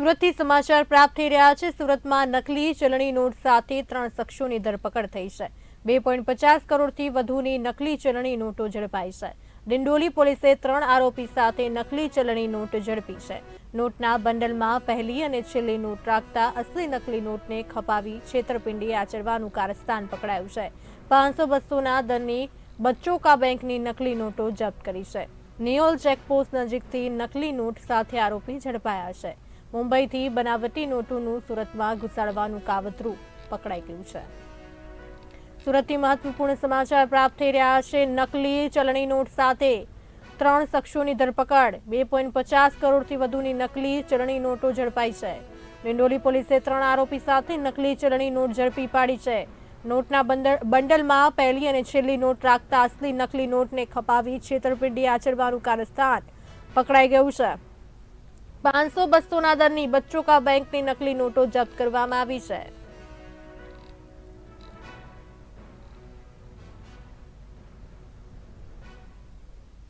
સુરતથી સમાચાર પ્રાપ્ત થઈ રહ્યા છે. સુરતમાં નકલી ચલણી નોટ સાથે ત્રણ શખ્સોની ધરપકડ થઈ છે. બે પોઈન્ટ પચાસ કરોડથી વધુની નકલી ચલણી નોટો ઝડપાઈ છે. ડિંડોલી પોલીસે ત્રણ આરોપી સાથે નકલી ચલણી નોટ ઝડપી છે. નોટના બંડલમાં પહેલી અને છેલ્લી નોટ રાખતા અસલી નકલી નોટને ખપાવી છેતરપિંડી આચરવાનું કારસ્થાન પકડાયું છે. પાંચસો બસોના દરની બચ્ચોકા બેંકની નકલી નોટો જપ્ત કરી છે. નિયોલ ચેકપોસ્ટ નજીકથી નકલી નોટ સાથે આરોપી ઝડપાયા છે. મુંબઈથી બનાવટી નોટોનું સુરતમાં ઘુસાડવાનું કાવતરું પકડાઈ ગયું છે. સુરતથી મહત્વપૂર્ણ સમાચાર પ્રાપ્ત થઈ રહ્યા છે. નકલી ચલણી નોટ સાથે ત્રણ શખ્સોની ધરપકડ. બે પોઈન્ટ પચાસ કરોડથી વધુની નકલી ચલણી નોટો ઝડપાઈ છે. ડિંડોલી પોલીસે ત્રણ આરોપી સાથે નકલી ચલણી નોટ ઝડપી પાડી છે. નોટના બંડલ- બંડલમાં પહેલી અને છેલ્લી નોટ રાખતા અસલી નકલી નોટને ખપાવી છેતરપિંડી આચરવાનું કારસ્તાન પકડાઈ ગયું છે. પાંચસો બસોના દરની બચ્ચોકા બેંકની નકલી નોટો જપ્ત કરવામાં આવી છે.